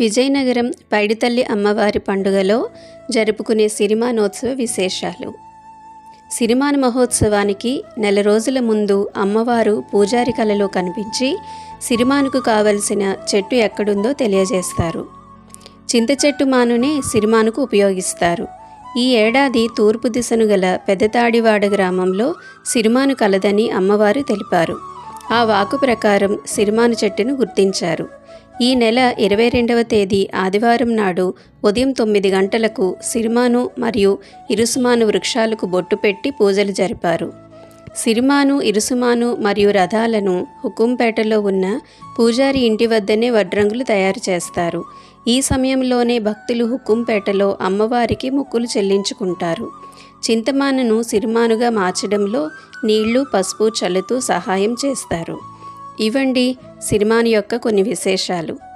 విజయనగరం పైడితల్లి అమ్మవారి పండుగలో జరుపుకునే సిరిమానోత్సవ విశేషాలు. సిరిమాన మహోత్సవానికి నెల రోజుల ముందు అమ్మవారు పూజారి కలలో కనిపించి సిరిమానుకు కావలసిన చెట్టు ఎక్కడుందో తెలియజేస్తారు. చింత చెట్టు మానునే సిరిమానుకు ఉపయోగిస్తారు. ఈ ఏడాది తూర్పు దిశను గల పెద్దతాడివాడ గ్రామంలో సిరిమాను కలదని అమ్మవారు తెలిపారు. ఆ వాకు ప్రకారం సిరిమాను చెట్టును గుర్తించారు. ఈ నెల ఇరవై రెండవ తేదీ ఆదివారం నాడు ఉదయం తొమ్మిది గంటలకు సిరిమాను మరియు ఇరుసుమాను వృక్షాలకు బొట్టు పెట్టి పూజలు జరిపారు. సిరిమాను ఇరుసుమాను మరియు రథాలను హుకుంపేటలో ఉన్న పూజారి ఇంటి వద్దనే వడ్రంగులు తయారు చేస్తారు. ఈ సమయంలోనే భక్తులు హుకుంపేటలో అమ్మవారికి మొక్కులు చెల్లించుకుంటారు. చింతమానను సిరిమానుగా మార్చడంలో నీళ్ళు పసుపు చల్లుతూ సహాయం చేస్తారు. ఇవండి సినిమాని యొక్క కొన్ని విశేషాలు.